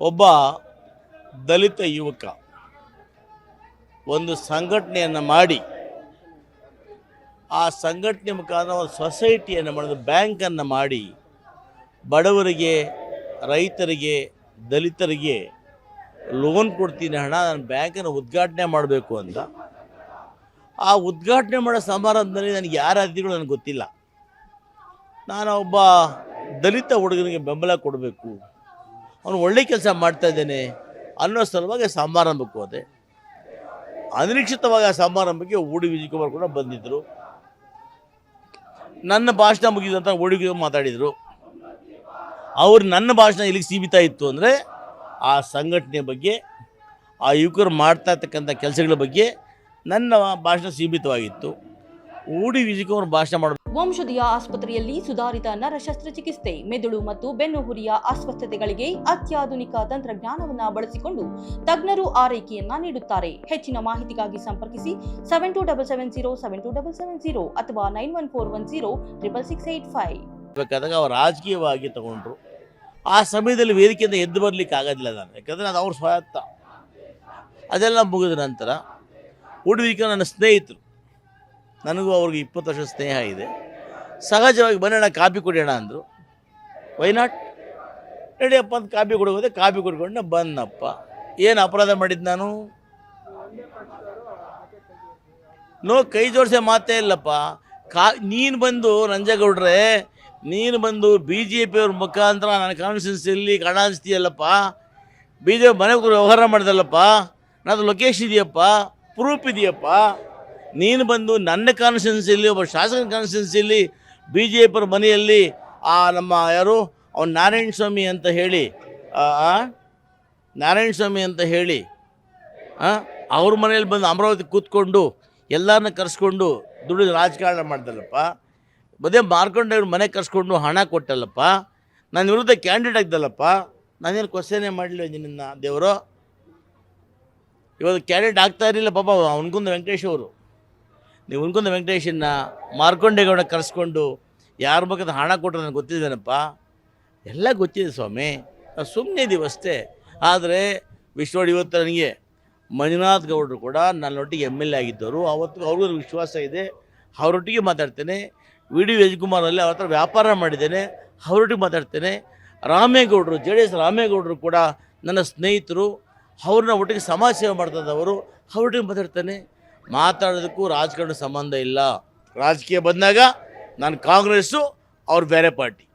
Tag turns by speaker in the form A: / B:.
A: ಒಬ್ಬ ದಲಿತ ಯುವಕ ಒಂದು ಸಂಘಟನೆಯನ್ನು ಮಾಡಿ, ಆ ಸಂಘಟನೆ ಮುಖಾಂತರ ಒಂದು ಸೊಸೈಟಿಯನ್ನು ಮಾಡೋದು ಬ್ಯಾಂಕನ್ನು ಮಾಡಿ ಬಡವರಿಗೆ, ರೈತರಿಗೆ, ದಲಿತರಿಗೆ ಲೋನ್ ಕೊಡ್ತೀನಿ ಹಣ, ನಾನು ಬ್ಯಾಂಕನ್ನು ಉದ್ಘಾಟನೆ ಮಾಡಬೇಕು ಅಂತ. ಆ ಉದ್ಘಾಟನೆ ಮಾಡೋ ಸಮಾರಂಭದಲ್ಲಿ ನನಗೆ ಯಾರ ಅತಿಥಿಗಳು ನನಗೆ ಗೊತ್ತಿಲ್ಲ. ನಾನು ಒಬ್ಬ ದಲಿತ ಹುಡುಗನಿಗೆ ಬೆಂಬಲ ಕೊಡಬೇಕು. ಅವನು ಒಳ್ಳೆ ಕೆಲಸ ಮಾಡ್ತಾ ಇದ್ದೇನೆ ಅನ್ನೋ ಸಲುವಾಗಿ ಸಮಾರಂಭಕ್ಕೆ ಹೋದೆ. ಅನಿರೀಕ್ಷಿತವಾಗಿ ಆ ಸಮಾರಂಭಕ್ಕೆ ಊಡಿ ವಿಜಯಕುಮಾರ್ ಕೂಡ ಬಂದಿದ್ದರು ನನ್ನ ಭಾಷಣ ಮುಗಿದಂತ ಓಡಿ ಮಾತಾಡಿದರು. ಅವರು ನನ್ನ ಭಾಷಣ ಇಲ್ಲಿಗೆ ಸೀಮಿತ ಇತ್ತು ಅಂದರೆ ಆ ಸಂಘಟನೆ ಬಗ್ಗೆ, ಆ ಯುವಕರು ಮಾಡ್ತಾ ಇರ್ತಕ್ಕಂಥ ಕೆಲಸಗಳ ಬಗ್ಗೆ ನನ್ನ ಭಾಷಣ ಸೀಮಿತವಾಗಿತ್ತು. ಓಡಿ ವಿಜಯಕುಮಾರ್ ಭಾಷಣ ಮಾಡಬೇಕು
B: ವಂಶದಿಯ ಆಸ್ಪತ್ರೆಯಲ್ಲಿ ಸುಧಾರಿತ ನರ ಶಸ್ತ್ರಚಿಕಿತ್ಸೆ ಮೆದುಳು ಮತ್ತು ಬೆನ್ನುಹುರಿಯ ಅಸ್ವಸ್ಥತೆಗಳಿಗೆ ಅತ್ಯಾಧುನಿಕ ತಂತ್ರಜ್ಞಾನವನ್ನು ಬಳಸಿಕೊಂಡು ತಜ್ಞರು ಆರೈಕೆಯನ್ನ ನೀಡುತ್ತಾರೆ. ಹೆಚ್ಚಿನ ಮಾಹಿತಿಗಾಗಿ ಸಂಪರ್ಕಿಸಿ seven two double seven zero seven two double seven zero ಅಥವಾ nine one four one zero triple six eight five
A: ಅವ್ರು ರಾಜಕೀಯವಾಗಿ ತಗೊಂಡ್ರು. ಆ ಸಮಯದಲ್ಲಿ ವೇದಿಕೆಯಿಂದ ಎದ್ದು ಬರಲಿಕ್ಕೆ ಆಗೋದಿಲ್ಲ ನಾನು. ಯಾಕಂದರೆ ಅದು ಅವ್ರ ಸ್ವಾಯತ್ತ ಅದೆಲ್ಲ ಮುಗಿದ ನಂತರ, ಉಡುವಿಕೆ ನನ್ನ ಸ್ನೇಹಿತರು. ನನಗೂ ಅವ್ರಿಗೆ ಇಪ್ಪತ್ತು ವರ್ಷ ಸ್ನೇಹ ಇದೆ. ಸಹಜವಾಗಿ ಬನ್ನಿ ಕಾಪಿ ಕುಡಿಯೋಣ ಅಂದರು. ವೈನಾಟ್ ನಡಿಯಪ್ಪ ಅಂತ ಕಾಪಿ ಕುಡಿಯೋದೆ ಕಾಪಿ ಕುಡ್ಕೊಂಡು ಬಂದಪ್ಪ ಏನು ಅಪರಾಧ ಮಾಡಿದ್ದು ನಾನು? ನೋ, ಕೈ ಜೋಡಿಸೋ ಮಾತೇ ಇಲ್ಲಪ್ಪ. ಕಾ, ನೀನು ಬಂದು ನಂಜೇಗೌಡ್ರೆ, ನೀನು ಬಂದು ಬಿ ಜೆ ಪಿಯವ್ರ ಮುಖಾಂತರ ನನ್ನ ಕಾನ್ಸ್ಟಿಟ್ಯೂನ್ಸಿಯಲ್ಲಿ ಕಾಣಿಸ್ತೀಯಲ್ಲಪ್ಪ ಬಿ ಜೆ ಪಿ ಮನೆ ವ್ಯವಹಾರ ಮಾಡಿದಲ್ಲಪ್ಪ. ನನ್ನದು ಲೊಕೇಶನ್ ಇದೆಯಪ್ಪ. ಪ್ರೂಫ್ ಇದೆಯಪ್ಪ. ನೀನು ಬಂದು ನನ್ನ ಕಾನ್ಸ್ಟಿಟ್ಯೂನ್ಸಿಯಲ್ಲಿ ಒಬ್ಬ ಶಾಸಕನ ಕಾನ್ಸ್ಟಿಟ್ಯೂನ್ಸಿಯಲ್ಲಿ ಬಿ ಜೆ ಪಿಯವ್ರ ಮನೆಯಲ್ಲಿ, ಆ ನಮ್ಮ ಯಾರು ಅವ್ನು ನಾರಾಯಣ ಸ್ವಾಮಿ ಅಂತ ಹೇಳಿ? ನಾರಾಯಣ ಸ್ವಾಮಿ ಅಂತ ಹೇಳಿ? ಅವ್ರ ಮನೇಲಿ ಬಂದು ಅಮರಾವತಿ ಕೂತ್ಕೊಂಡು ಎಲ್ಲರನ್ನ ಕರೆಸ್ಕೊಂಡು ದುಡಿದು ರಾಜಕಾರಣ ಮಾಡ್ದಲ್ಲಪ್ಪ ಬದೇ ಮಾರ್ಕೊಂಡು ಮನೆ ಕರೆಸ್ಕೊಂಡು ಹಣ ಕೊಟ್ಟಲ್ಲಪ್ಪ ನನ್ನ ವಿರುದ್ಧ ಕ್ಯಾಂಡಿಡೇಟ್ ಆಗ್ದಲ್ಲಪ್ಪ ನಾನೇನು ಕ್ವಶನೇ ಮಾಡಲಿಲ್ಲ ನಿನ್ನ ದೇವರು ಇವತ್ತು ಕ್ಯಾಂಡಿಡೇಟ್ ಆಗ್ತಾ ಇರಲಿಲ್ಲ ಪಾಪ ಅವನ್ಕುಂದ ವೆಂಕಟೇಶ್ ಅವರು ನೀವು ಉನ್ಕುಂದ ವೆಂಕಟೇಶನ್ನ ಮಾರ್ಕೊಂಡೇಗೌಡ ಕರೆಸ್ಕೊಂಡು ಯಾರ ಬಗ್ಗೆ ಹಣ ಕೊಟ್ಟರು ನನಗೆ ಗೊತ್ತಿದ್ದೇನಪ್ಪ? ಎಲ್ಲ ಗೊತ್ತಿದೆ ಸ್ವಾಮಿ. ಸುಮ್ಮನೆ ಇದ್ದೀವಿ ಅಷ್ಟೇ. ಆದರೆ ವಿಶ್ವಡ್ ಇವತ್ತು ನನಗೆ ಮಂಜುನಾಥ್ ಗೌಡರು ಕೂಡ ನನ್ನೊಟ್ಟಿಗೆ ಎಂ ಎಲ್ ಎ ಆಗಿದ್ದವರು. ಅವತ್ತು ಅವ್ರಿಗೂ ವಿಶ್ವಾಸ ಇದೆ. ಅವರೊಟ್ಟಿಗೆ ಮಾತಾಡ್ತೇನೆ. ವಿ ಡಿ ವಿಜಯಕುಮಾರಲ್ಲಿ ಅವ್ರ ಹತ್ರ ವ್ಯಾಪಾರ ಮಾಡಿದ್ದೇನೆ. ಅವರೊಟ್ಟಿಗೆ ಮಾತಾಡ್ತೇನೆ. ರಾಮೇಗೌಡರು ಜೆ ಡಿ ಎಸ್ ರಾಮೇಗೌಡರು ಕೂಡ ನನ್ನ ಸ್ನೇಹಿತರು. ಅವ್ರನ್ನ ಒಟ್ಟಿಗೆ ಸಮಾಜ ಸೇವೆ ಮಾಡ್ತದವರು ಅವರೊಟ್ಟಿಗೆ ಮಾತಾಡ್ತೇನೆ. ಮಾತಾಡೋದಕ್ಕೂ ರಾಜಕಾರಣ ಸಂಬಂಧ ಇಲ್ಲ. ರಾಜಕೀಯ ಬಂದಾಗ ನಾನು ಕಾಂಗ್ರೆಸ್ಸು ಅವ್ರು ಬೇರೆ ಪಾರ್ಟಿ.